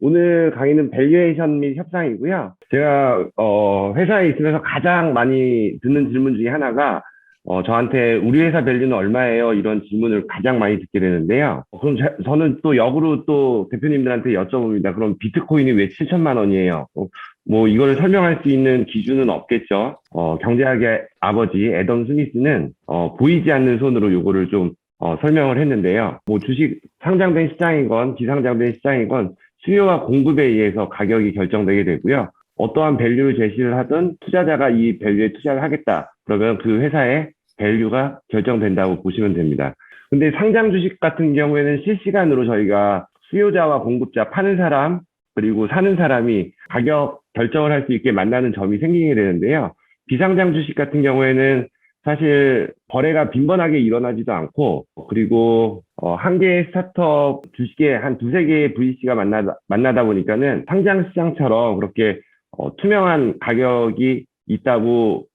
오늘 강의는 밸류에이션 및 협상이고요. 제가 어, 회사에 있으면서 가장 많이 듣는 질문 중에 하나가 어, 저한테 우리 회사 밸류는 얼마예요? 이런 질문을 가장 많이 듣게 되는데요. 어, 그럼 제- 저는 또 역으로 또 대표님들한테 여쭤봅니다. 그럼 비트코인이 왜 7천만 원이에요? 어, 뭐 이걸 설명할 수 있는 기준은 없겠죠. 어, 경제학의 아버지 애덤 스미스는 어, 보이지 않는 손으로 요거를 좀 어, 설명을 했는데요. 뭐 주식 상장된 시장이건 비상장된 시장이건 수요와 공급에 의해서 가격이 결정되게 되고요. 어떠한 밸류를 제시를 하든 투자자가 이 밸류에 투자를 하겠다. 그러면 그 회사의 밸류가 결정된다고 보시면 됩니다. 근데 상장 주식 같은 경우에는 실시간으로 저희가 수요자와 공급자 파는 사람 그리고 사는 사람이 가격 결정을 할 수 있게 만나는 점이 생기게 되는데요. 비상장 주식 같은 경우에는 사실 거래가 빈번하게 일어나지도 않고 그리고 어, 한 개의 스타트업 주식에 한 두세 개의 VC가 만나다, 만나다 보니까는 상장 시장처럼 그렇게 어, 투명한 가격이 있다고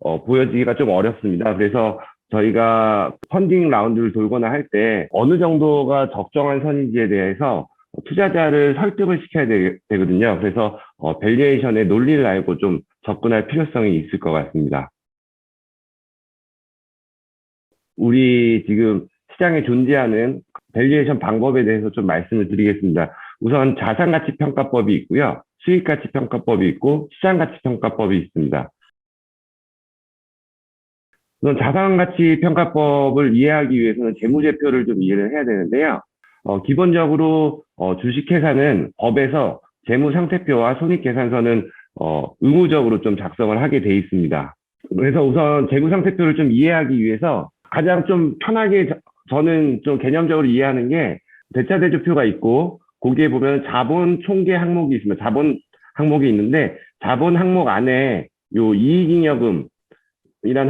어, 보여지기가 좀 어렵습니다. 그래서 저희가 펀딩 라운드를 돌거나 할 때 어느 정도가 적정한 선인지에 대해서 투자자를 설득을 시켜야 되, 거든요 그래서 어, 밸류에이션의 논리를 알고 좀 접근할 필요성이 있을 것 같습니다. 우리 지금 시장에 존재하는 밸류에이션 방법에 대해서 좀 말씀을 드리겠습니다. 우선 자산가치 평가법이 있고요. 수익가치 평가법이 있고 시장가치 평가법이 있습니다. 우선 자산가치 평가법을 이해하기 위해서는 재무제표를 좀 이해를 해야 되는데요. 어, 기본적으로 어, 주식회사는 법에서 재무상태표와 손익계산서는 어, 의무적으로 좀 작성을 하게 돼 있습니다. 그래서 우선 재무상태표를 좀 이해하기 위해서 가장 좀 편하게 저- 저는 좀 개념적으로 이해하는 게 대차 대조표가 있고 거기에 보면 자본 총계 항목이 있습니다. 자본 항목이 있는데 자본 항목 안에 요 이익잉여금이라는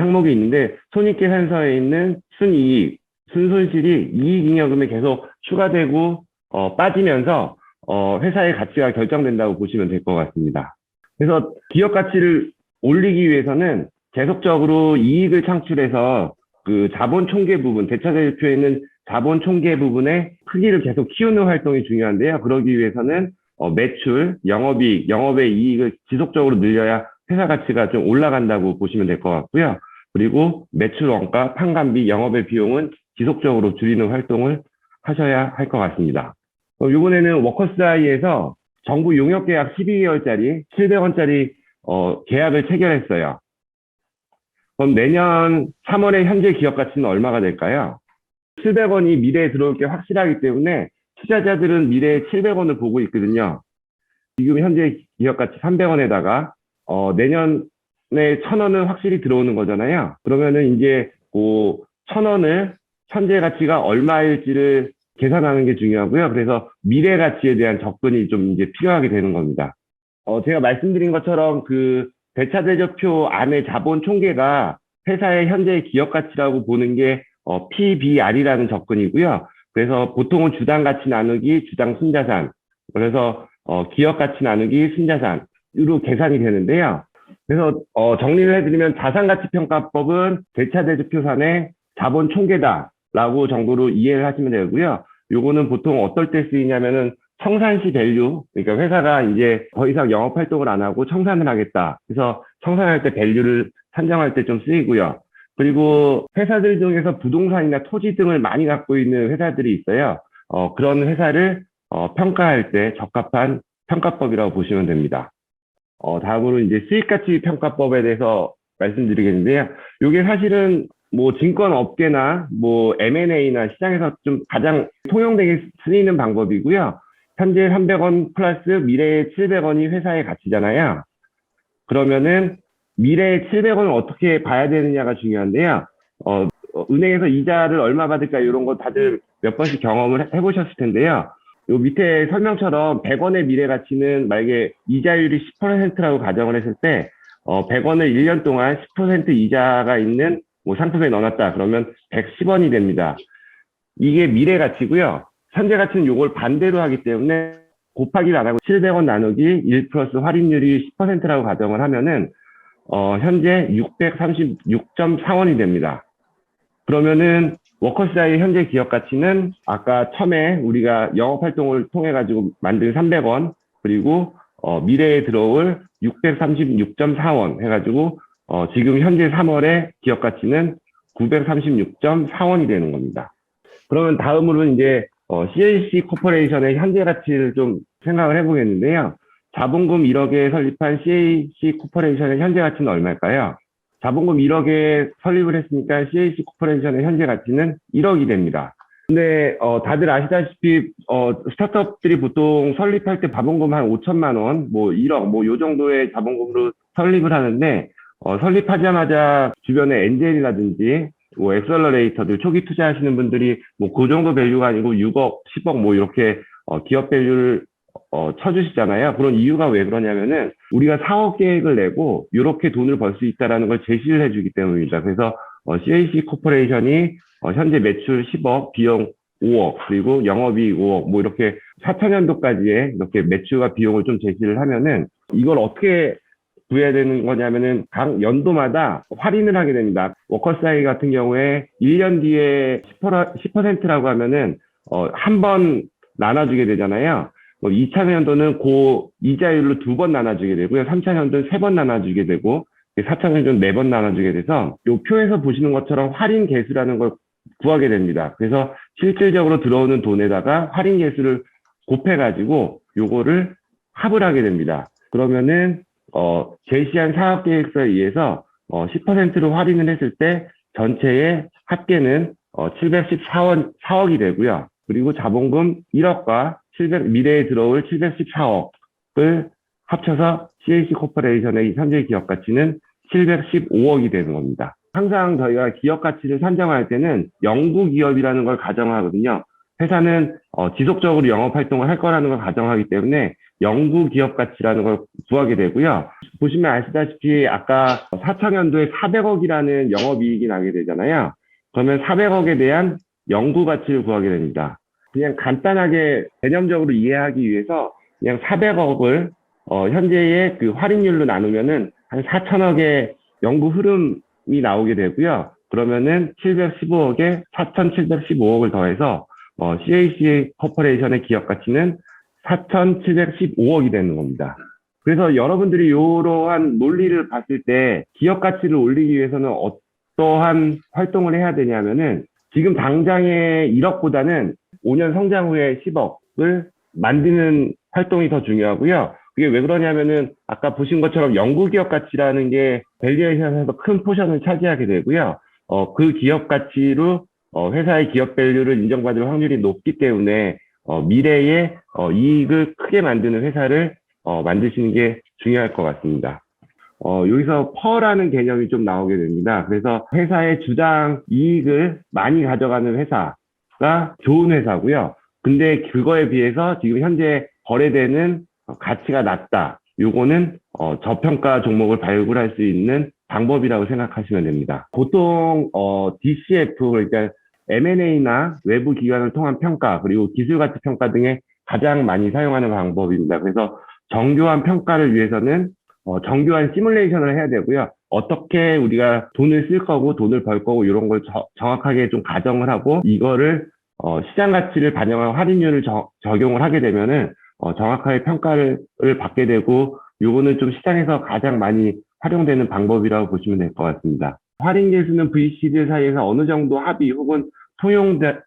항목이 있는데 손익계산서에 있는 순이익, 순손실이 이익잉여금에 계속 추가되고 어, 빠지면서 어, 회사의 가치가 결정된다고 보시면 될 것 같습니다. 그래서 기업 가치를 올리기 위해서는 계속적으로 이익을 창출해서 그 자본 총계 부분, 대차대표에 있는 자본 총계 부분의 크기를 계속 키우는 활동이 중요한데요. 그러기 위해서는 어, 매출, 영업이익, 영업의 이익을 지속적으로 늘려야 회사 가치가 좀 올라간다고 보시면 될 것 같고요. 그리고 매출 원가, 판관비, 영업의 비용은 지속적으로 줄이는 활동을 하셔야 할 것 같습니다. 어, 이번에는 워커스아이에서 정부 용역 계약 12개월짜리 700원짜리 어, 계약을 체결했어요. 그럼 내년 3월에 현재 기업 가치는 얼마가 될까요? 700원이 미래에 들어올 게 확실하기 때문에 투자자들은 미래에 700원을 보고 있거든요. 지금 현재 기업 가치 300원에다가 어, 내년에 1000원은 확실히 들어오는 거잖아요. 그러면은 이제 그 1000원을 현재 가치가 얼마일지를 계산하는 게 중요하고요. 그래서 미래 가치에 대한 접근이 좀 이제 필요하게 되는 겁니다. 어, 제가 말씀드린 것처럼 그 대차대조표 안에 자본 총계가 회사의 현재 기업 가치라고 보는 게 어, PBR이라는 접근이고요. 그래서 보통은 주당 가치 나누기 주당 순자산, 그래서 어, 기업 가치 나누기 순자산으로 계산이 되는데요. 그래서 어, 정리를 해드리면 자산가치평가법은 대차대조표산의 자본 총계다라고 정도로 이해를 하시면 되고요. 요거는 보통 어떨 때 쓰이냐면은 청산시 밸류, 그러니까 회사가 이제 더 이상 영업 활동을 안 하고 청산을 하겠다. 그래서 청산할 때 밸류를 산정할 때 좀 쓰이고요. 그리고 회사들 중에서 부동산이나 토지 등을 많이 갖고 있는 회사들이 있어요. 어, 그런 회사를 어, 평가할 때 적합한 평가법이라고 보시면 됩니다. 어, 다음으로 이제 수익가치 평가법에 대해서 말씀드리겠는데요. 이게 사실은 뭐 증권 업계나 뭐 M&A나 시장에서 좀 가장 통용되게 쓰이는 방법이고요. 현재 300원 플러스 미래의 700원이 회사의 가치잖아요. 그러면은 미래의 700원을 어떻게 봐야 되느냐가 중요한데요. 어, 어, 은행에서 이자를 얼마 받을까 이런 거 다들 몇 번씩 경험을 해- 해보셨을 텐데요. 요 밑에 설명처럼 100원의 미래 가치는 만약에 이자율이 10%라고 가정을 했을 때 어, 100원을 1년 동안 10% 이자가 있는 뭐 상품에 넣어놨다 그러면 110원이 됩니다. 이게 미래 가치고요. 현재 가치는 요걸 반대로 하기 때문에 곱하기를 안 하고 700원 나누기 1 플러스 할인율이 10%라고 가정을 하면은 어, 현재 636.4원이 됩니다. 그러면은 워커스아의 현재 기업 가치는 아까 처음에 우리가 영업 활동을 통해 가지고 만든 300원 그리고 어, 미래에 들어올 636.4원 해가지고 어, 지금 현재 3월에 기업 가치는 936.4원이 되는 겁니다. 그러면 다음으로는 이제 어, CAC 코퍼레이션의 현재 가치를 좀 생각을 해보겠는데요. 자본금 1억에 설립한 CAC 코퍼레이션의 현재 가치는 얼마일까요? 자본금 1억에 설립을 했으니까 CAC 코퍼레이션의 현재 가치는 1억이 됩니다. 근데 어, 다들 아시다시피 어, 스타트업들이 보통 설립할 때 자본금 한 5천만 원, 뭐 1억, 뭐 요 정도의 자본금으로 설립을 하는데 어, 설립하자마자 주변에 엔젤이라든지 뭐 엑셀러레이터들 초기 투자하시는 분들이 뭐 그 정도 밸류가 아니고 6억, 10억 뭐 이렇게 어, 기업 밸류를 어, 쳐주시잖아요. 그런 이유가 왜 그러냐면은 우리가 사업 계획을 내고 이렇게 돈을 벌 수 있다라는 걸 제시를 해주기 때문입니다. 그래서 어, CAC 코퍼레이션이 어, 현재 매출 10억, 비용 5억, 그리고 영업이익 5억, 뭐 이렇게 4천년도까지의 이렇게 매출과 비용을 좀 제시를 하면은 이걸 어떻게 구해야 되는 거냐면은 각 연도마다 할인을 하게 됩니다. 워커사이 같은 경우에 1년 뒤에 10%, 라고 하면은 어, 한 번 나눠주게 되잖아요. 뭐 2차년도는 고 이자율로 두 번 나눠주게 되고요. 3차년도는 세 번 나눠주게 되고 4차년도는 네 번 나눠주게 돼서 이 표에서 보시는 것처럼 할인 개수라는 걸 구하게 됩니다. 그래서 실질적으로 들어오는 돈에다가 할인 개수를 곱해가지고 요거를 합을 하게 됩니다. 그러면은 어, 제시한 사업 계획서에 의해서 어, 10%로 할인을 했을 때 전체의 합계는 어, 714원 4억이 되고요. 그리고 자본금 1억과 700 미래에 들어올 714억을 합쳐서 CAC 코퍼레이션의 현재 기업 가치는 715억이 되는 겁니다. 항상 저희가 기업 가치를 산정할 때는 영구 기업이라는 걸 가정하거든요. 회사는 어, 지속적으로 영업 활동을 할 거라는 걸 가정하기 때문에 영구 기업 가치라는 걸 구하게 되고요. 보시면 아시다시피 아까 4천년도에 400억이라는 영업이익이 나게 되잖아요. 그러면 400억에 대한 영구 가치를 구하게 됩니다. 그냥 간단하게 개념적으로 이해하기 위해서 그냥 400억을 어, 현재의 그 할인율로 나누면은 한 4천억의 영구 흐름이 나오게 되고요. 그러면은 715억에 4,715억을 더해서 어, CAC 코퍼레이션의 기업 가치는 4,715억이 되는 겁니다. 그래서 여러분들이 이러한 논리를 봤을 때 기업 가치를 올리기 위해서는 어떠한 활동을 해야 되냐면은 지금 당장의 1억보다는 5년 성장 후에 10억을 만드는 활동이 더 중요하고요. 그게 왜 그러냐면은 아까 보신 것처럼 영구 기업 가치라는 게 밸류에이션에서 큰 포션을 차지하게 되고요. 어, 그 기업 가치로 어, 회사의 기업 밸류를 인정받을 확률이 높기 때문에 어, 미래에 어, 이익을 크게 만드는 회사를 어, 만드시는 게 중요할 것 같습니다. 어, 여기서 퍼라는 개념이 좀 나오게 됩니다. 그래서 회사의 주당 이익을 많이 가져가는 회사가 좋은 회사고요. 근데 그거에 비해서 지금 현재 거래되는 가치가 낮다. 요거는 어, 저평가 종목을 발굴할 수 있는 방법이라고 생각하시면 됩니다. 보통 어, DCF 그러니까 M&A나 외부 기관을 통한 평가 그리고 기술 가치 평가 등에 가장 많이 사용하는 방법입니다. 그래서 정교한 평가를 위해서는 어, 정교한 시뮬레이션을 해야 되고요. 어떻게 우리가 돈을 쓸 거고 돈을 벌 거고 이런 걸 저, 정확하게 좀 가정을 하고 이거를 어, 시장 가치를 반영한 할인율을 저, 적용을 하게 되면은 어, 정확하게 평가를 받게 되고 요거는 좀 시장에서 가장 많이 활용되는 방법이라고 보시면 될 것 같습니다. 할인 계수는 VC들 사이에서 어느 정도 합의 혹은 통용되는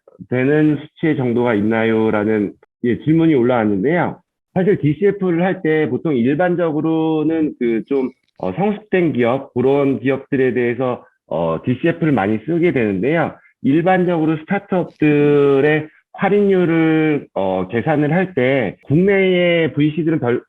수치의 정도가 있나요? 라는 예, 질문이 올라왔는데요. 사실 DCF를 할 때 보통 일반적으로는 그좀 어, 성숙된 기업, 그런 기업들에 대해서 어, DCF를 많이 쓰게 되는데요. 일반적으로 스타트업들의 할인율을 어, 계산을 할 때 국내의 VC들은 별,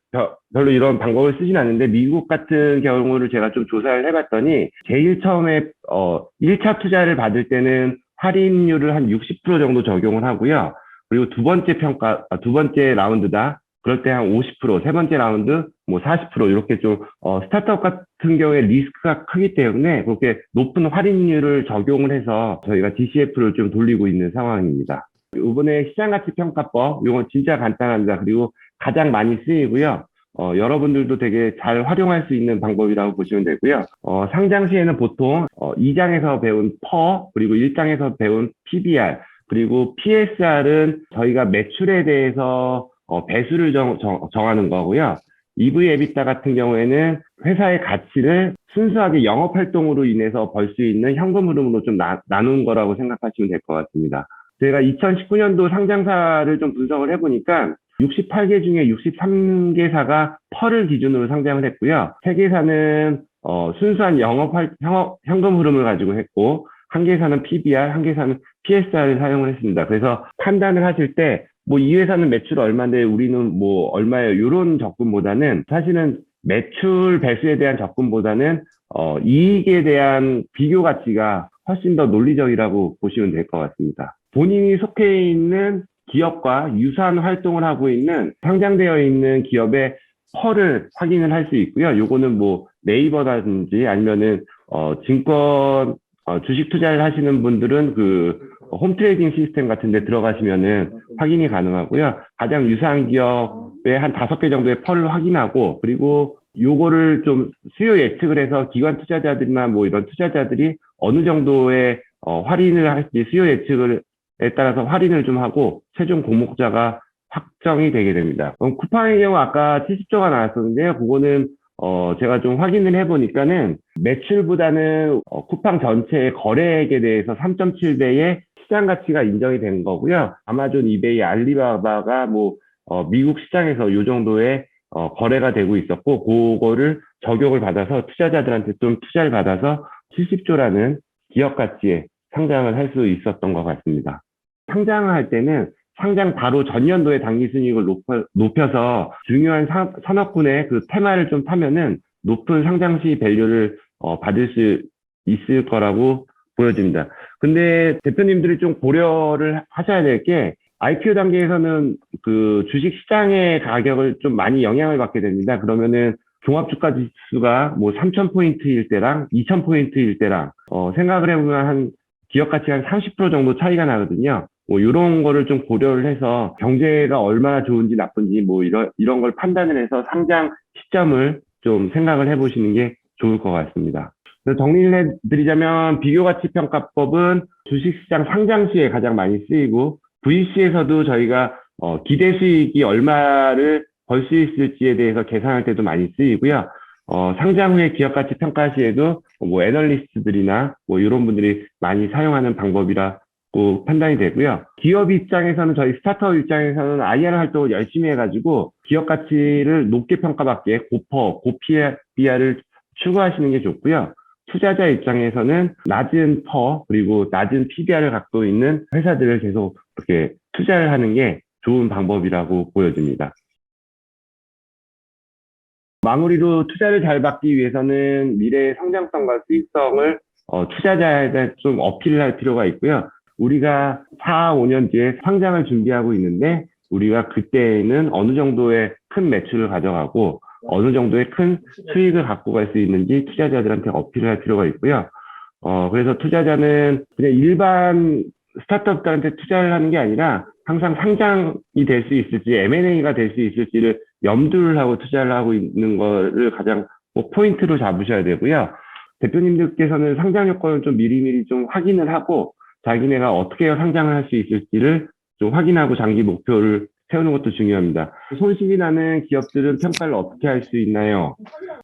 별로 이런 방법을 쓰진 않는데 미국 같은 경우를 제가 좀 조사를 해봤더니 제일 처음에 어, 1차 투자를 받을 때는 할인율을 한 60% 정도 적용을 하고요. 그리고 두 번째 평가, 아, 두 번째 라운드다. 그럴 때 한 50%, 세 번째 라운드 뭐 40% 이렇게 좀 어, 스타트업 같은 경우에 리스크가 크기 때문에 그렇게 높은 할인율을 적용을 해서 저희가 DCF를 좀 돌리고 있는 상황입니다. 이번에 시장가치 평가법, 이건 진짜 간단합니다. 그리고 가장 많이 쓰이고요. 어, 여러분들도 되게 잘 활용할 수 있는 방법이라고 보시면 되고요. 어, 상장 시에는 보통 어, 2장에서 배운 퍼 그리고 1장에서 배운 PBR 그리고 PSR은 저희가 매출에 대해서 어, 배수를 정, 하는 거고요. EV 에비타 같은 경우에는 회사의 가치를 순수하게 영업 활동으로 인해서 벌 수 있는 현금 흐름으로 좀 나, 나눈 거라고 생각하시면 될 것 같습니다. 제가 2019년도 상장사를 좀 분석을 해보니까 68개 중에 63개사가 펄을 기준으로 상장을 했고요. 3개사는 어, 순수한 영업 활, 현업, 현금 흐름을 가지고 했고, 한 개사는 PBR, 한 개사는 PSR을 사용을 했습니다. 그래서 판단을 하실 때, 뭐 이 회사는 매출 얼마인데 우리는 뭐 얼마예요? 이런 접근보다는 사실은 매출 배수에 대한 접근보다는 어, 이익에 대한 비교 가치가 훨씬 더 논리적이라고 보시면 될 것 같습니다. 본인이 속해 있는 기업과 유사한 활동을 하고 있는 상장되어 있는 기업의 펄을 확인을 할 수 있고요. 요거는 뭐 네이버라든지 아니면은 어 증권 어, 주식 투자를 하시는 분들은 그 홈트레이딩 시스템 같은 데 들어가시면은 확인이 가능하고요. 가장 유사한 기업의 한 다섯 개 정도의 펄을 확인하고 그리고 요거를 좀 수요 예측을 해서 기관 투자자들이나 뭐 이런 투자자들이 어느 정도의 어, 할인을 할지 수요 예측을 에 따라서 할인을 좀 하고 최종 공모자가 확정이 되게 됩니다. 그럼 쿠팡의 경우 아까 70조가 나왔었는데요. 그거는 어 제가 좀 확인을 해보니까는 매출보다는 어, 쿠팡 전체의 거래액에 대해서 3.7배의 시장 가치가 인정이 된 거고요. 아마존, 이베이, 알리바바가 뭐 어, 미국 시장에서 이 정도의 어, 거래가 되고 있었고 그거를 적용을 받아서 투자자들한테 좀 투자를 받아서 70조라는 기업 가치에 상장을 할 수 있었던 것 같습니다. 상장을 할 때는 상장 바로 전년도의 당기 순이익을 높여, 높여 서 중요한 사- 산업군의 그 테마를 좀 타면은 높은 상장 시 밸류를 어, 받을 수 있을 거라고 보여집니다. 근데 대표님들이 좀 고려를 하셔야 될 게 IPO 단계에서는 그 주식 시장의 가격을 좀 많이 영향을 받게 됩니다. 그러면은 종합주가 지수가 뭐 3,000포인트일 때랑 2,000포인트일 때랑 어, 생각을 해보면 한 기업 가치 한30% 정도 차이가 나거든요. 뭐 이런 거를 좀 고려를 해서 경제가 얼마나 좋은지 나쁜지 뭐 이런 이런 걸 판단을 해서 상장 시점을 좀 생각을 해보시는 게 좋을 것 같습니다. 정리를 해드리자면 비교가치평가법은 주식시장 상장 시에 가장 많이 쓰이고 VC에서도 저희가 어, 기대 수익이 얼마를 벌 수 있을지에 대해서 계산할 때도 많이 쓰이고요. 어, 상장 후에 기업 가치 평가 시에도 뭐 애널리스트들이나 뭐 이런 분들이 많이 사용하는 방법이라고 판단이 되고요. 기업 입장에서는 저희 스타트업 입장에서는 IR 활동을 열심히 해가지고 기업 가치를 높게 평가받게 고퍼, 고PR을 추구하시는 게 좋고요. 투자자 입장에서는 낮은 퍼 그리고 낮은 PBR을 갖고 있는 회사들을 계속 이렇게 투자를 하는 게 좋은 방법이라고 보여집니다. 마무리로 투자를 잘 받기 위해서는 미래의 성장성과 수익성을 어, 투자자에게 좀 어필을 할 필요가 있고요. 우리가 4, 5년 뒤에 상장을 준비하고 있는데 우리가 그때는 어느 정도의 큰 매출을 가져가고 어느 정도의 큰 수익을 갖고 갈 수 있는지 투자자들한테 어필을 할 필요가 있고요. 어, 그래서 투자자는 그냥 일반 스타트업들한테 투자를 하는 게 아니라 항상 상장이 될 수 있을지 M&A가 될 수 있을지를 염두를 하고 투자를 하고 있는 거를 가장 뭐 포인트로 잡으셔야 되고요. 대표님들께서는 상장 요건을 좀 미리미리 좀 확인을 하고 자기네가 어떻게 상장을 할 수 있을지를 좀 확인하고 장기 목표를 세우는 것도 중요합니다. 손실이 나는 기업들은 평가를 어떻게 할 수 있나요?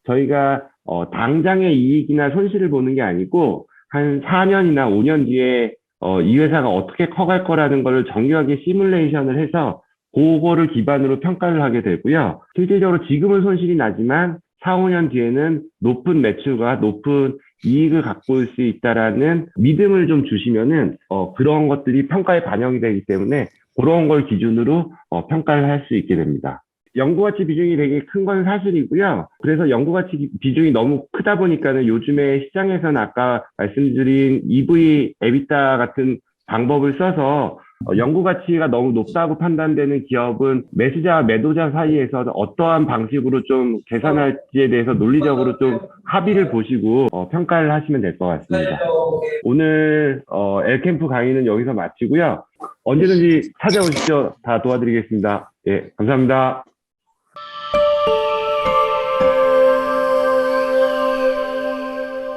저희가 어, 당장의 이익이나 손실을 보는 게 아니고 한 4년이나 5년 뒤에 어, 이 회사가 어떻게 커갈 거라는 거를 정교하게 시뮬레이션을 해서 그거를 기반으로 평가를 하게 되고요. 실질적으로 지금은 손실이 나지만 4, 5년 뒤에는 높은 매출과 높은 이익을 갖고 올 수 있다라는 믿음을 좀 주시면은 어, 그런 것들이 평가에 반영이 되기 때문에 그런 걸 기준으로 어, 평가를 할 수 있게 됩니다. 연구가치 비중이 되게 큰 건 사실이고요. 그래서 연구가치 비중이 너무 크다 보니까는 요즘에 시장에서는 아까 말씀드린 EV, 에비타 같은 방법을 써서 어, 연구 가치가 너무 높다고 판단되는 기업은 매수자와 매도자 사이에서 어떠한 방식으로 좀 계산할지에 대해서 논리적으로 좀 합의를 보시고 어, 평가를 하시면 될 것 같습니다. 오늘 어, 엘캠프 강의는 여기서 마치고요. 언제든지 찾아오십시오. 다 도와드리겠습니다. 예, 감사합니다.